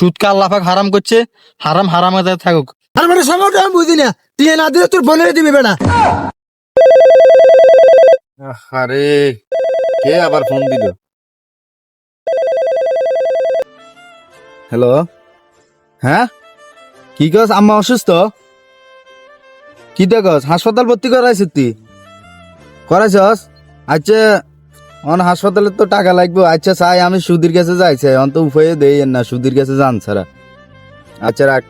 সুদকে আল্লাহাক হারাম করছে হারাম হারাম থাকুক। আর মানে সময়টা আমি বুঝি না টিয়া না দিলে তোর বোনের দিবি বেটা। আরে কে আবার ফোন দিল? হ্যালো হ্যাঁ? কি কস আম্মা অসুস্থ? কি দেখস হাসপাতাল ভর্তি করাইছ তুই? করাইছস? আচ্ছা অন হাসপাতালে তো টাকা লাগবে। আচ্ছা চাই আমি সুধীর কাছে যাইছে অন্ত উপায়ে দেই না সুধীর কাছে যান ছাড়া। আচ্ছা রাখ।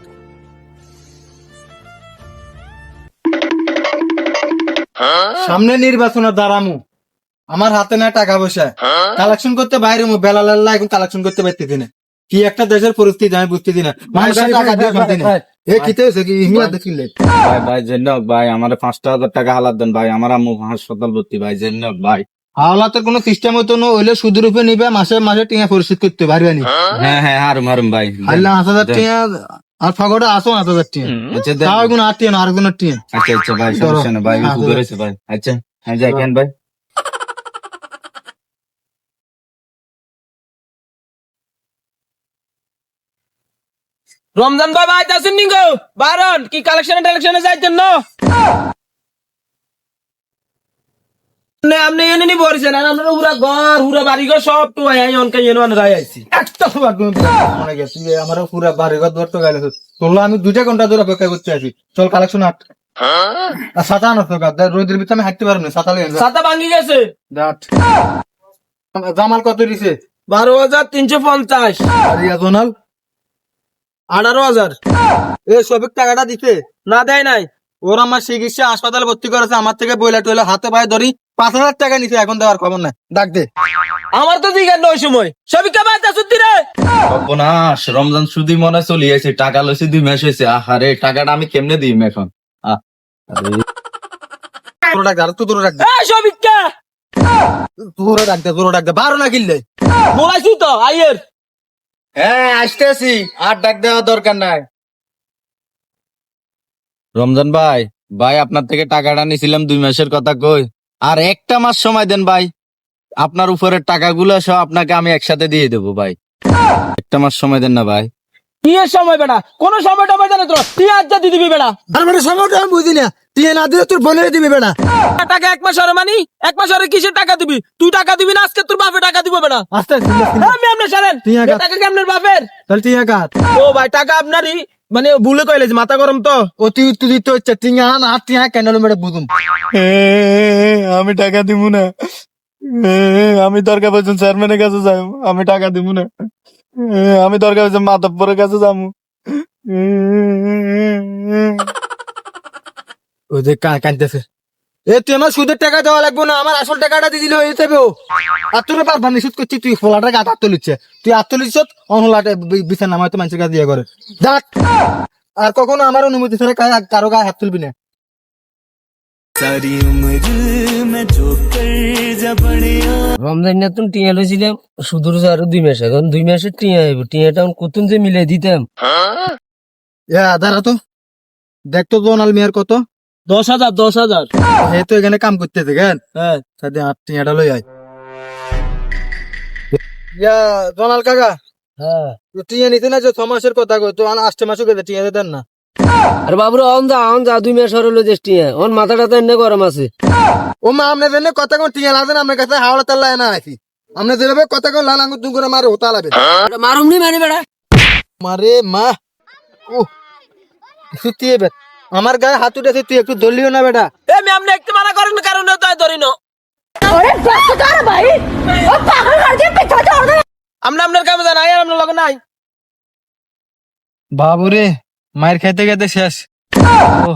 সামনে নির্বাচনের দাঁড়ামু। আমার হাতে না টাকা পয়সা। কালেকশন করতে বাইরে মু বেলা লাল্লা এখন কালেকশন করতে পারতেছি না কি একটা দেশের পরিস্থিতি আমি বুঝতেছি না মানুষের টাকা দিয়ে কিনতে না। এ কিতে হয়েছে কি হিমিয়া দেখিলে? ভাই ভাই জেনক ভাই আমার পাঁচটা হাজার টাকা হালাত দেন ভাই আমার আম্মু হাসপাতাল ভর্তি ভাই জেনক ভাই। হাওলাতের কোনো সিস্টেম হতো না হইলে সুদের উপরে নিবে মাসে মাসে টিয়া পরিশোধ করতে পারবে নি। হ্যাঁ হ্যাঁ হারুম হারুম ভাই। আল্লাহ হাজার টিয়া আর ফগটা আসো হাজার টিয়া। আচ্ছা। তাও কোনো আট টিয়া না আর কোনো টিয়া। আচ্ছা আচ্ছা ভাই সমস্যা না ভাই ভাই। আচ্ছা হ্যাঁ যাই কেন ভাই? রমজান বাবা আইতাছেন নি গো? বারণ কি কালেকশনে টালেকশনে যাইতেন নে? আপনি এনে নি বলছেন আর আমরা পুরা ঘর পুরা বাড়ি ঘর সব তো আই আই অনকে এনে আন রাই আইছি। একটা সময় মনে গেছে আমার পুরা বাড়ি ঘর ধরতে গেলে তোর আমি দুইটা ঘণ্টা ধরে অপেক্ষা করতে আছি। চল কালেকশন আট। আর সাতা আনো তো গাদ রোদের ভিতরে আমি হাঁটতে পারব না সাতা লেগে ছাতা ভাঙ্গি গেছে। দাঁত জামাল কত দিছে? বারো হাজার তিনশো পঞ্চাশ। আর আঠারো হাজার। এ সবিক টাকাটা দিছে? না দেয় নাই। ওর আমার চিকিৎসা হাসপাতালে ভর্তি করেছে আমার থেকে বইলা টইলা হাতে পায়ে ধরি। পাঁচ হাজার টাকা নিছে এখন দেওয়ার খবর নাই। ডাক দে। আমার তো দিঘার নয় সময়। সবই কে বাইতে সুদ্ধি রে? সর্বনাশ রমজান সুদি মনে চলি আছে টাকা লইছি দুই মাস হয়েছে আহারে টাকাটা আমি কেমনে দিই এখন? আহ, আরে, তোর ডাক দে আর তুই তোর ডাক দে। তোর ডাক দে তোর ডাক দে। বারো না কিনলে বলাইছি তো আইয়ের। হ্যাঁ আসতেছি। আর ডাক দেওয়ার দরকার নাই। রমজান ভাই ভাই আপনার থেকে টাকাটা নিছিলাম দুই মাসের কথা কই। আর একটা মাস সময় দেন ভাই। আপনার উপরের টাকাগুলো সব আপনাকে আমি একসাথে দিয়ে দেবো ভাই। একটা মাস সময় দেন না ভাই। কি সময় বেটা? কোন সময় টময় জানে তো তুই আজ যা দিবি বেটা। আর মানে সময়টা আমি বুঝি না। টিয়া না দিলে তোর বোনের দিবি বেটা। টাকা এক মাস আরে মানি? এক মাস আরে কিসের টাকা দিবি? তুই টাকা দিবি না আজকে তোর বাপে টাকা দিব বেটা। আস্তে আস্তে আমি আপনার সারেন। টাকা কি আপনার বাপের? তাহলে তুই একা। ও ভাই টাকা আপনারই। মানে ভুলে কইলেছি মাথা গরম তো? অতি উত্তর দিতে হচ্ছে টিঙা আন আর টিঙা ক্যান্ডেল মেরে বুঝুম আমি টাকা দিব না। আমি দরকার পড়ছেন চেয়ারম্যানের কাছে যাই আমি টাকা দিব না। আমি দরকার পড়ছে মাতব্বরের কাছে যাব ওই যে কা- কাঁদতেছে। এ তুই আমার সুদের টাকা দেওয়া লাগবে না আমার আসল টাকাটা দিয়ে দিলে হয়ে যাবে ও। আর তোর পারবা না সুদ করছিস তুই ফোলা টাকা আত্ম তুই আত্ম লিচ্ছ অনলাটে বিছানা নামায় তো মানুষের কাছে দিয়ে করে। দেখ আর কখনো আমার অনুমতি ছাড়া কারো- গায়ে হাত তুলবি না। রমজান না তুমি টিয়া লইছিলাম সুদূর আরও দুই মাস এখন দুই মাসের টিয়া আইব টিয়াটা কতুন যে মিলাই দিতাম। এ দাঁড়া তো দেখ তো জোনাল মিয়ার কত। দশ হাজার দশ হাজার। এ তো এখানে কাম করতেছে কেন? হ্যাঁ। সাথে আট টিয়াটা লই আয়। ইয়া জোনাল কাকা হ্যাঁ। টিয়া নিতে না যে ছ মাসের কথা কই? তো আসতে মাসও কেটে টিয়া দেন না। আর বাবুরা অন যা অন যা দুই মাস হরলো যে টিয়া অন মাথাটা তো এনে গরম আছে। ও মা আপনি জন্য কথা কোন টিয়া লাদেন আপনার কাছে হাওড়া তাল্লা না আছি আপনি যেভাবে কথা কোন লাল আঙ্গুর দুগুরে মারে ওতা লাবে মারুম নি মানে বেড়া। মারে মা। ও সুতি এবে আমার গায়ে হাত তুই একটু দলিও না বেটা। আমি আপনি একটু মানা করেন কারণ তাই ধরিনো আমরা আপনার কামে জানা আর আমরা লগে নাই। বাবুরে মায়ের খাইতে খাইতে শেষ। ও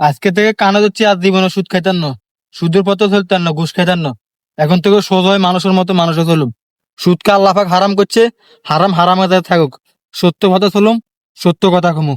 আজকে থেকে কানা হচ্ছে আর দিব না সুদ খাইতেন না। সুদের পথে চলতেন না ঘুষ খাইতেন না। এখন থেকে সোজ হয় মানুষের মতো মানুষে চলুম। সুদকে আল্লাফাক হারাম করছে হারাম হারাম থাকুক। সত্য কথা চলুম সত্য কথা কমু।